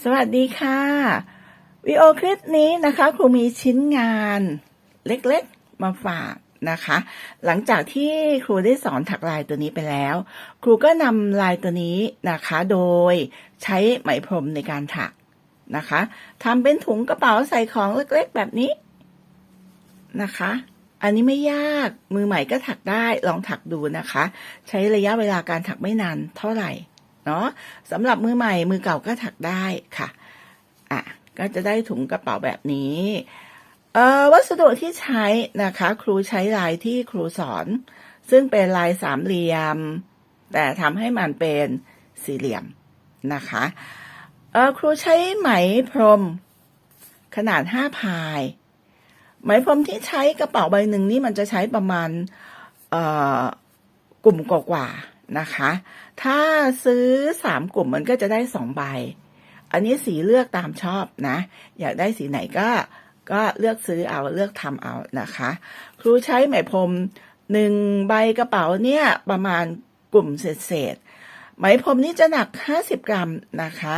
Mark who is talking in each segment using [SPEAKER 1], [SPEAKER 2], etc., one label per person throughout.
[SPEAKER 1] สวัสดีค่ะวิดีโอคลิปนี้นะคะครูมีชิ้นงานเล็กๆมาฝากนะคะ หลังจากที่ครูได้สอนถักลายตัวนี้ไปแล้ว ครูก็นำลายตัวนี้นะคะ โดยใช้ไหมพรมในการถักนะคะทำเป็นถุงกระเป๋าใส่ของเล็กๆแบบนี้นะคะ อันนี้ไม่ยากมือใหม่ก็ถักได้ลองถักดูนะคะ ใช้ระยะเวลาการถักไม่นานเท่าไหร่ เนาะสำหรับมือใหม่มือเก่าก็ถักได้ค่ะอะก็จะได้ถุงกระเป๋าแบบนี้เอ่อวัสดุที่ใช้นะคะ ครูใช้ลายที่ครูสอน ซึ่งเป็นลายสามเหลี่ยม แต่ทำให้มันเป็นสี่เหลี่ยมนะคะเอ่อครูใช้ไหมพรม ขนาดห้าพาย ไหมพรมที่ใช้กระเป๋าใบหนึ่งนี่มันจะใช้ประมาณเอ่อกลุ่มกว่าๆนะคะ ถ้าซื้อสามกลุ่มมันก็จะได้สองใบ อันนี้สีเลือกตามชอบนะ อยากได้สีไหนก็ก็เลือกซื้อเอาเลือกทำเอานะคะ ครูใช้ไหมพรมหนึ่งใบกระเป๋าเนี่ยประมาณกลุ่มเศษๆไหมพรมนี่จะหนัก 50 กรัมนะคะ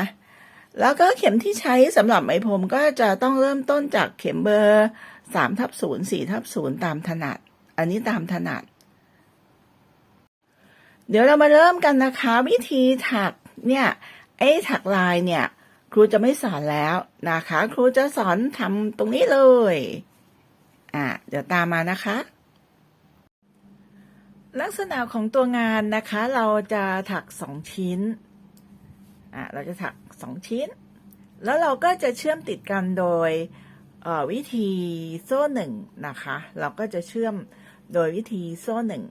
[SPEAKER 1] แล้วก็เข็มที่ใช้สำหรับไหมพรมก็จะต้องเริ่มต้นจากเข็มเบอร์3ทับ0 4ทับ0ตามถนัด อันนี้ตามถนัด เดี๋ยวเรามาเริ่มกันนะคะ วิธีถักเนี่ยไอ้ถักลายเนี่ย ครูจะไม่สอนแล้วนะคะ ครูจะสอนทำตรงนี้เลยอะเดี๋ยวตามมานะคะ ลักษณะของตัวงานนะคะ เราจะถักสองชิ้นอะเราจะถักสองชิ้น แล้วเราก็จะเชื่อมติดกันโดยวิธีโซ่หนึ่งนะคะ เราก็จะเชื่อมโดยวิธีโซ่หนึ่ง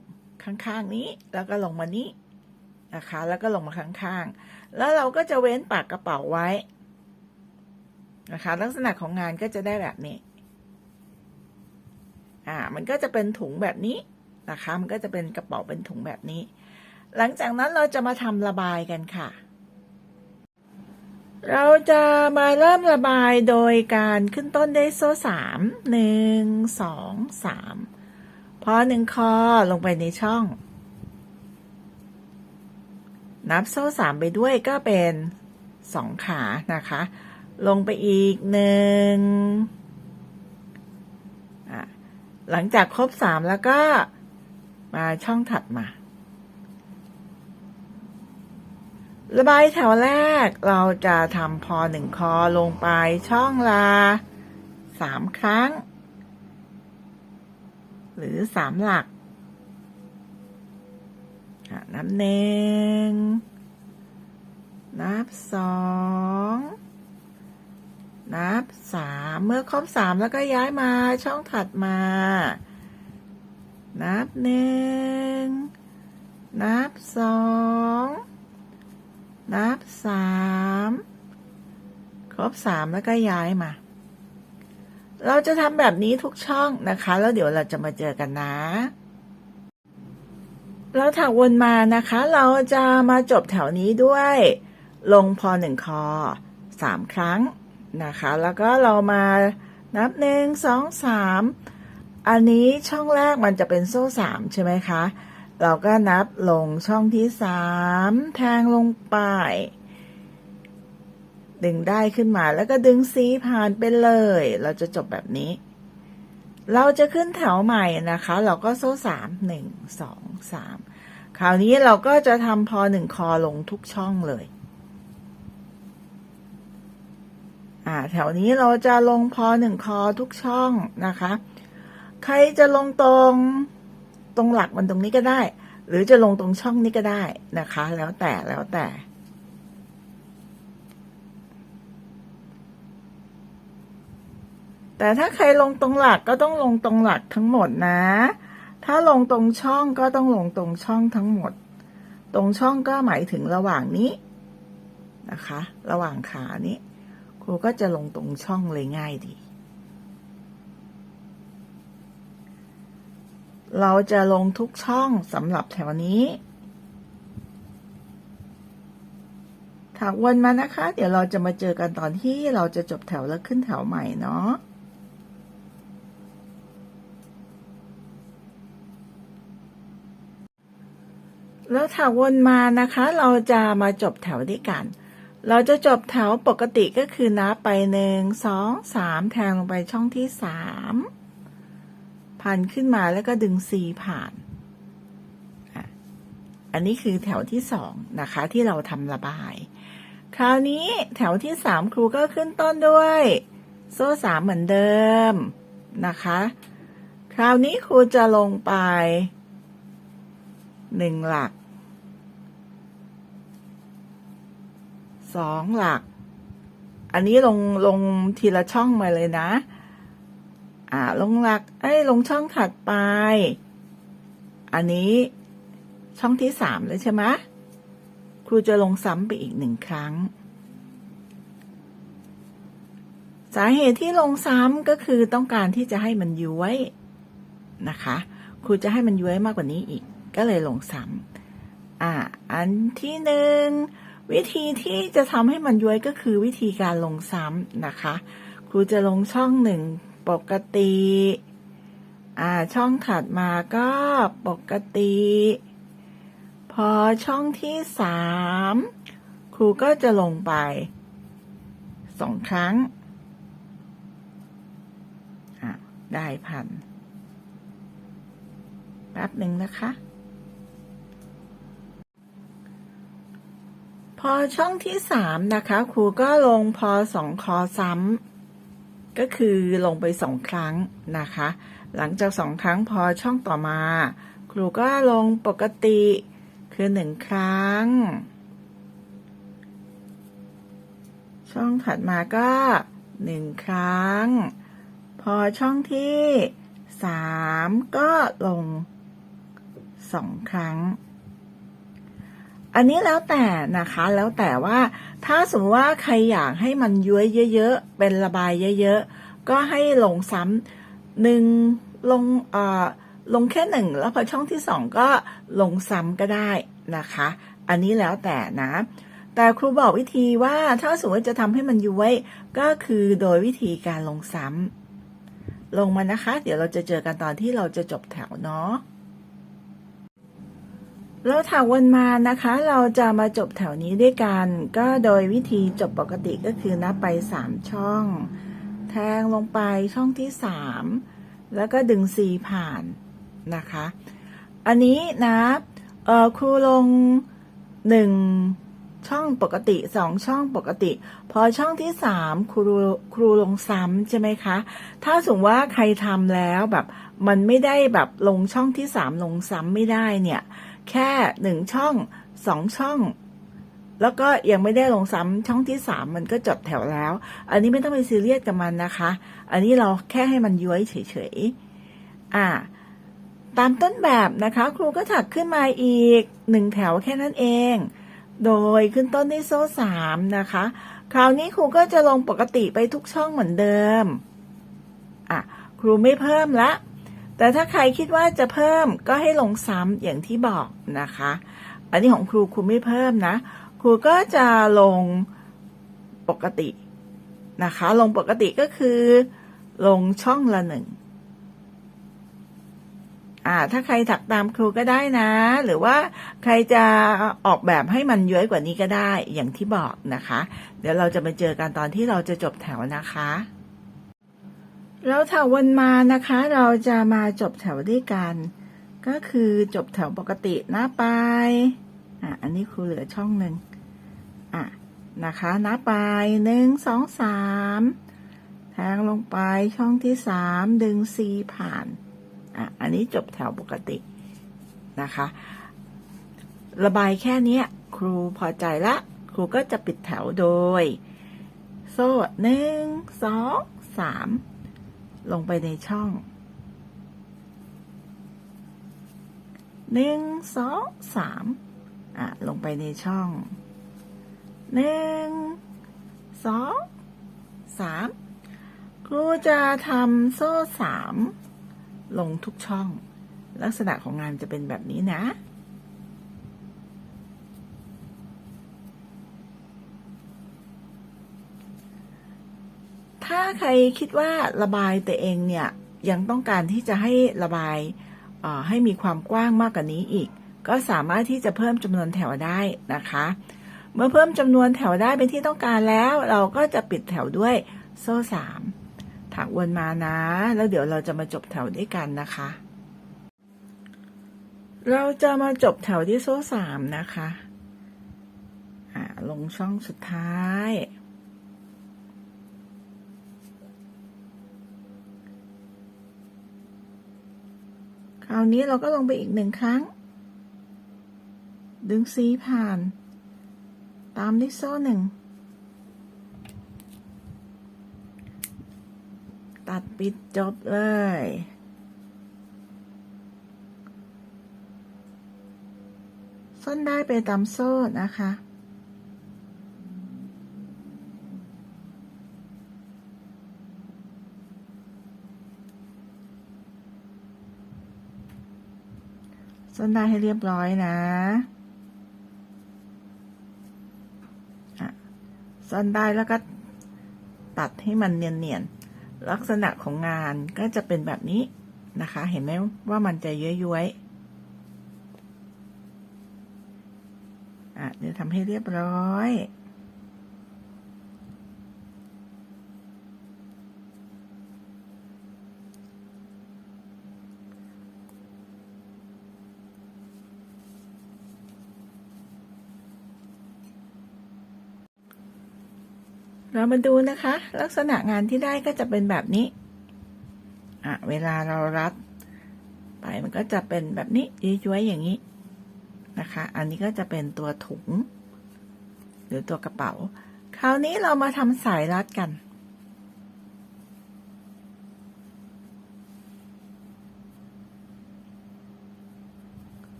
[SPEAKER 1] ข้างๆนี้ แล้วก็ลงมานี้นะคะ แล้วก็ลงมาข้างๆ แล้วเราก็จะเว้นปากกระเป๋าไว้นะคะ ลักษณะของงานก็จะได้แบบนี้ อ่า มันก็จะเป็นถุงแบบนี้นะคะ มันก็จะเป็นกระเป๋าเป็นถุงแบบนี้ หลังจากนั้นเราจะมาทำระบายกันค่ะ เราจะมาเริ่มระบายโดยการขึ้นต้นด้วยโซ่สาม หนึ่ง สอง สาม พอหนึ่งคอลงไปในช่อง นับโซ่สามไปด้วยก็เป็นสองขานะคะ ลงไปอีกหนึ่งหลังจากครบสามแล้วก็มาช่องถัดมา ระบายแถวแรกเราจะทำพอหนึ่งคอลงไปช่องละสามครั้ง หรือสามหลักนับหนึ่งนับสองนับสามเมื่อครบสามแล้วก็ย้ายมาช่องถัดมา นับหนึ่งนับสองนับสามครบสามแล้วก็ย้ายมา เราจะทำแบบนี้ทุกช่องนะคะ แล้วเดี๋ยวเราจะมาเจอกันนะเราถักวนมานะคะ เราจะมาจบแถวนี้ด้วย ลงพอหนึ่งคอสามครั้งนะคะ แล้วก็เรามานับหนึ่งสองสามอันนี้ช่องแรกมันจะเป็นโซ่สามใช่ไหมคะ เราก็นับลงช่องที่สามแทงลงไป ดึงได้ขึ้นมาแล้วก็ดึงซีผ่านไปเลย เราจะจบแบบนี้ เราจะขึ้นแถวใหม่นะคะ เราก็โซ่สามหนึ่งสองสามคราวนี้เราก็จะทำพอหนึ่งคอลงทุกช่องเลยอ่าแถวนี้เราจะลงพอหนึ่งคอทุกช่องนะคะ ใครจะลงตรงตรงหลักมันตรงนี้ก็ได้ หรือจะลงตรงช่องนี้ก็ได้นะคะ แล้วแต่แล้วแต่ แต่ถ้าใครลงตรงหลักก็ต้องลงตรงหลักทั้งหมดนะ ถ้าลงตรงช่องก็ต้องลงตรงช่องทั้งหมด ตรงช่องก็หมายถึงระหว่างนี้นะคะ ระหว่างขานี้ครูก็จะลงตรงช่องเลยง่ายดี เราจะลงทุกช่องสำหรับแถวนี้ถักวนมานะคะ เดี๋ยวเราจะมาเจอกันตอนที่เราจะจบแถวแล้วขึ้นแถวใหม่เนาะ แล้วถักวนมานะคะ เราจะมาจบแถวด้วยกัน เราจะจบแถวปกติก็คือนับไปหนึ่งสองสามแทงลงไปช่องที่สามพันขึ้นมาแล้วก็ดึง C ผ่าน อันนี้คือแถวที่สองนะคะที่เราทำระบาย คราวนี้แถวที่สามครูก็ขึ้นต้นด้วย โซ่สามเหมือนเดิมนะคะ คราวนี้ครูจะลงไปหนึ่งหลัก สองหลัก อันนี้ลงลงทีละช่องมาเลยนะ อ่า ลงหลัก เอ้ย ลงช่องถัดไป อันนี้ช่องที่สามเลยใช่ไหมครูจะลงซ้ำไปอีกหนึ่งครั้ง สาเหตุที่ลงซ้ำก็คือต้องการที่จะให้มันย้วยนะคะ ครูจะให้มันย้วยมากกว่านี้อีก ก็เลยลงซ้ำอ่า อันที่หนึ่ง วิธีที่จะทำให้มันย้วยก็คือวิธีการลงซ้ำนะคะ ครูจะลงช่องหนึ่งปกติ อ่า ช่องถัดมาก็ปกติ พอช่องที่สามครูก็จะลงไปสองครั้ง อะ ได้พันแป๊บหนึ่งนะคะ พอช่องที่สามนะคะครูก็ลงพอสองคอซ้ำก็คือลงไปสองครั้งนะคะ หลังจากสองครั้งพอช่องต่อมา ครูก็ลงปกติคือหนึ่งครั้ง ช่องถัดมาก็หนึ่งครั้ง พอช่องที่สามก็ลงสองครั้ง อันนี้แล้วแต่นะคะแล้วแต่ว่าถ้าสมมติว่าใครอยากให้มันย้วยเยอะๆ เป็นระบายเยอะๆ ก็ให้ลงซ้ำหนึ่งลงเอ่อลงแค่หนึ่งแล้วพอช่องที่สองก็ลงซ้ำก็ได้นะคะ อันนี้แล้วแต่นะ แต่ครูบอกวิธีว่าถ้าสมมติจะทำให้มันย้วยก็คือโดยวิธีการลงซ้ำลงมานะคะ เดี๋ยวเราจะเจอกันตอนที่เราจะจบแถวเนาะ แล้วถาวนมานะคะ เราจะมาจบแถวนี้ด้วยกัน ก็โดยวิธีจบปกติก็คือนับไปสามช่อง แทงลงไปช่องที่สามแล้วก็ดึง C ผ่านนะคะ อันนี้นะครูลงหนึ่งช่องปกติสองช่องปกติ พอช่องที่สามครูครูลงซ้ำใช่ไหมคะ ถ้าสมมติว่าใครทำแล้วแบบ มันไม่ได้แบบลงช่องที่สามลงซ้ำไม่ได้เนี่ย แค่หนึ่งช่องสองช่อง แล้วก็ยังไม่ได้ลงซ้ำช่องที่สามมันก็จบแถวแล้ว อันนี้ไม่ต้องไปซีเรียสกับมันนะคะ อันนี้เราแค่ให้มันย้วยเฉยๆอ่าตามต้นแบบนะคะ ครูก็ถักขึ้นมาอีกหนึ่งแถวแค่นั้นเอง โดยขึ้นต้นด้วยโซ่สามนะคะ คราวนี้ครูก็จะลงปกติไปทุกช่องเหมือนเดิมอะครูไม่เพิ่มละ แต่ถ้าใครคิดว่าจะเพิ่มก็ให้ลงซ้ำอย่างที่บอกนะคะ อันนี้ของครูครูไม่เพิ่มนะ ครูก็จะลงปกตินะคะ ลงปกติก็คือ ลงช่องละหนึ่งอ่า ถ้าใครถักตามครูก็ได้นะ หรือว่าใครจะออกแบบให้มันย้อยกว่านี้ก็ได้อย่างที่บอกนะคะ เดี๋ยวเราจะมาเจอกันตอนที่เราจะจบแถวนะคะ แล้วแถววนมานะคะ เราจะมาจบแถวด้วยกัน ก็คือจบแถวปกติหน้าไปอะอันนี้ครูเหลือช่องหนึ่งอะนะคะหน้าไปหนึ่งสองสามแทงลงไปช่องที่สามดึง C ผ่านอะอันนี้จบแถวปกตินะคะ ระบายแค่นี้ครูพอใจละ ครูก็จะปิดแถวโดย โซ่หนึ่งสองสาม ลงไปในช่องหนึ่งสองสามอะ ลงไปในช่องหนึ่งสองสามครูจะทำโซ่สามลงทุกช่อง ลักษณะของงานจะเป็นแบบนี้นะ ใครคิดว่าระบายตัวเองเนี่ยยังต้องการที่จะให้ระบายให้มีความกว้างมากกว่านี้อีก ก็สามารถที่จะเพิ่มจำนวนแถวได้นะคะ เมื่อเพิ่มจำนวนแถวได้เป็นที่ต้องการแล้ว เราก็จะปิดแถวด้วยโซ่สามถักวนมานะ แล้วเดี๋ยวเราจะมาจบแถวด้วยกันนะคะ เราจะมาจบแถวที่โซ่สามนะคะลงช่องสุดท้ายาวนี้เราก็ลงไปอีกหนึ่งครั้ง ดึงซีผ่าน ตามด้วยโซ่หนึ่ง ตัดปิดจบเลย ส้นได้ไปตามโซ่นะคะ ส้นได้ให้เรียบร้อยนะอะส้นได้แล้วก็ตัดให้มันเนียนๆ ลักษณะของงานก็จะเป็นแบบนี้นะคะ เห็นไหมว่ามันจะย้วยๆอะเดี๋ยวทำให้เรียบร้อย เรามาดูนะคะ ลักษณะงานที่ได้ก็จะเป็นแบบนี้อะเวลาเรารัด ไปมันก็จะเป็นแบบนี้ย้วยๆอย่างนี้นะคะ อันนี้ก็จะเป็นตัวถุง หรือตัวกระเป๋า คราวนี้เรามาทำสายรัดกัน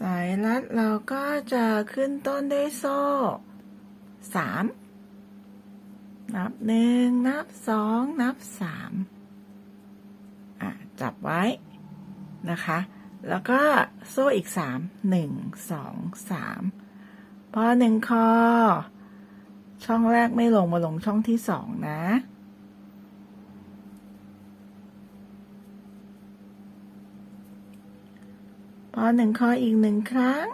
[SPEAKER 1] สายรัดเราก็จะขึ้นต้นด้วยโซ่ สามนับหนึ่งนับสองนับสามอะจับไว้นะคะ แล้วก็โซ่อีกสามหนึ่งสองสามพอหนึ่งคอ ช่องแรกไม่ลงมาลงช่องที่สองนะพอหนึ่งคออีกหนึ่งครั้ง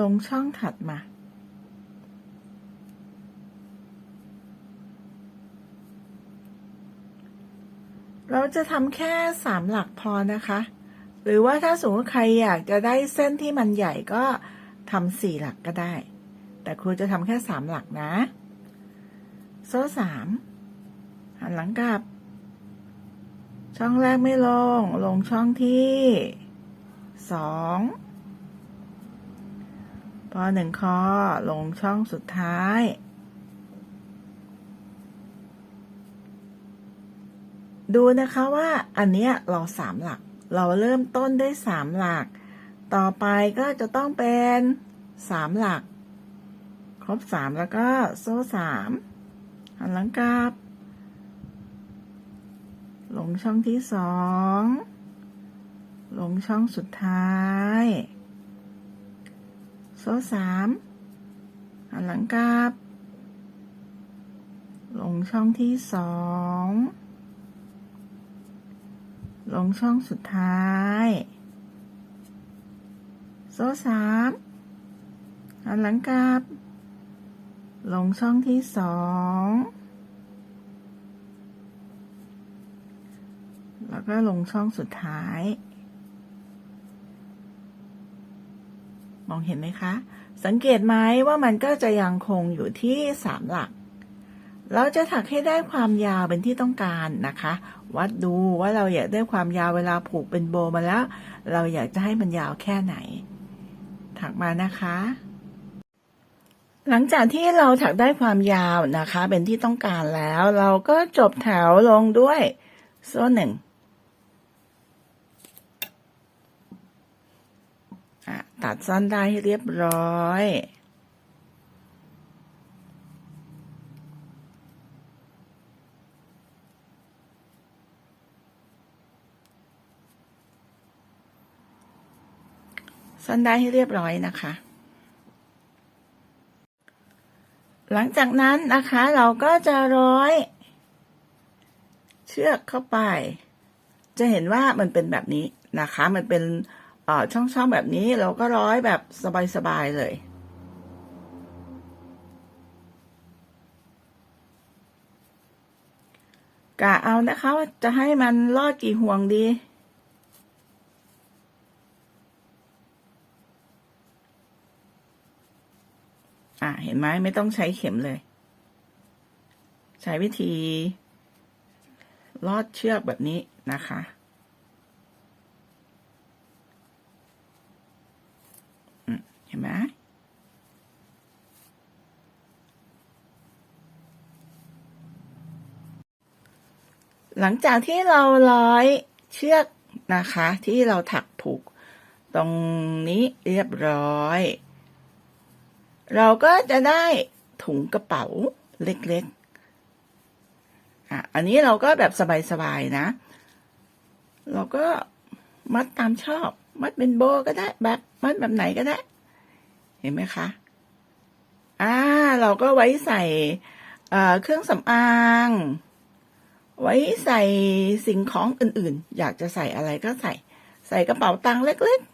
[SPEAKER 1] ลงช่องถัดมา เราจะทำแค่สามหลักพอนะคะ หรือว่าถ้าสมมติใครอยากจะได้เส้นที่มันใหญ่ก็ทำสี่หลักก็ได้ แต่ครูจะทำแค่สามหลักนะ โซ่สามหันหลังกลับ ช่องแรกไม่ลง ลงช่องที่สองพอหนึ่งคอลงช่องสุดท้าย ดูนะคะว่าอันเนี้ยเราสามหลัก เราเริ่มต้นด้วยสามหลัก ต่อไปก็จะต้องเป็นสามหลัก ครบสามแล้วก็โซ่สามหันหลังกลับ ลงช่องที่สองลงช่องสุดท้าย โซ่สามหันหลังกลับ ลงช่องที่สอง ลงช่องสุดท้าย โซ่สามหันหลังกลับ ลงช่องที่สองแล้วก็ลงช่องสุดท้าย มองเห็นไหมคะ สังเกตไหมว่ามันก็จะยังคงอยู่ที่สามหลัก เราจะถักให้ได้ความยาวเป็นที่ต้องการนะคะ วัดดูว่าเราอยากได้ความยาวเวลาผูกเป็นโบมาแล้ว เราอยากจะให้มันยาวแค่ไหน ถักมานะคะ หลังจากที่เราถักได้ความยาวนะคะ เป็นที่ต้องการแล้ว เราก็จบแถวลงด้วยโซ่หนึ่งตัดซ่อนได้ให้เรียบร้อย ซ่อนได้ให้เรียบร้อยนะคะ หลังจากนั้นนะคะเราก็จะร้อย เชือกเข้าไป จะเห็นว่ามันเป็นแบบนี้นะคะ มันเป็นช่องๆแบบนี้เราก็ร้อยแบบสบายๆเลยกะเอานะคะว่าจะให้มันลอดกี่ห่วงดี อะเห็นไหมไม่ต้องใช้เข็มเลย ใช้วิธี ลอดเชือกแบบนี้นะคะ เห็นไหมหลังจากที่เราร้อยเชือกนะคะ ที่เราถักผูกตรงนี้เรียบร้อย เราก็จะได้ถุงกระเป๋าเล็กๆอะอันนี้เราก็แบบสบายๆนะ เราก็มัดตามชอบ มัดเป็นโบก็ได้แบบมัดแบบไหนก็ได้ เห็นไหมคะอ่าเราก็ไว้ใส่เครื่องสำอาง ไว้ใส่สิ่งของอื่นๆ อยากจะใส่อะไรก็ใส่ ใส่กระเป๋าตังค์เล็กๆ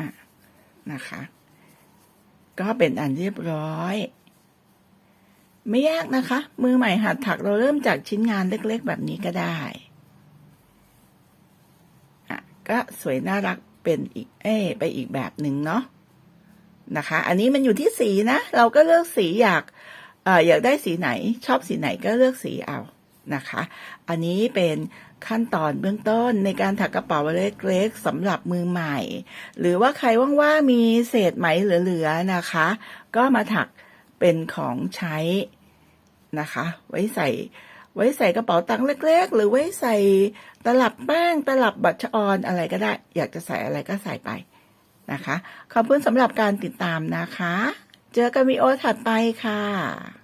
[SPEAKER 1] อะ นะคะ ก็เป็นอันเรียบร้อย ไม่ยากนะคะ มือใหม่หัดถักเราเริ่มจากชิ้นงานเล็กๆ แบบนี้ก็ได้อะก็สวยน่ารักเป็นอีกเอ้ไปอีกแบบหนึ่งเนาะนะคะ อันนี้มันอยู่ที่สีนะ เราก็เลือกสีอยากเอ่ออยากได้สีไหน ชอบสีไหนก็เลือกสีเอานะคะ อันนี้เป็น ขั้นตอนเบื้องต้นในการถักกระเป๋าเล็กๆสำหรับมือใหม่ หรือว่าใครว่างๆมีเศษไหมเหลือๆนะคะ ก็มาถักเป็นของใช้นะคะ ไว้ใส่ไว้ใส่กระเป๋าตังค์เล็ก ๆ หรือไว้ใส่ตลับแป้งตลับบัตรชออนอะไรก็ได้ อยากจะใส่อะไรก็ใส่ไปนะคะ ขอบคุณสำหรับการติดตามนะคะ เจอกันวีโอถัดไปค่ะ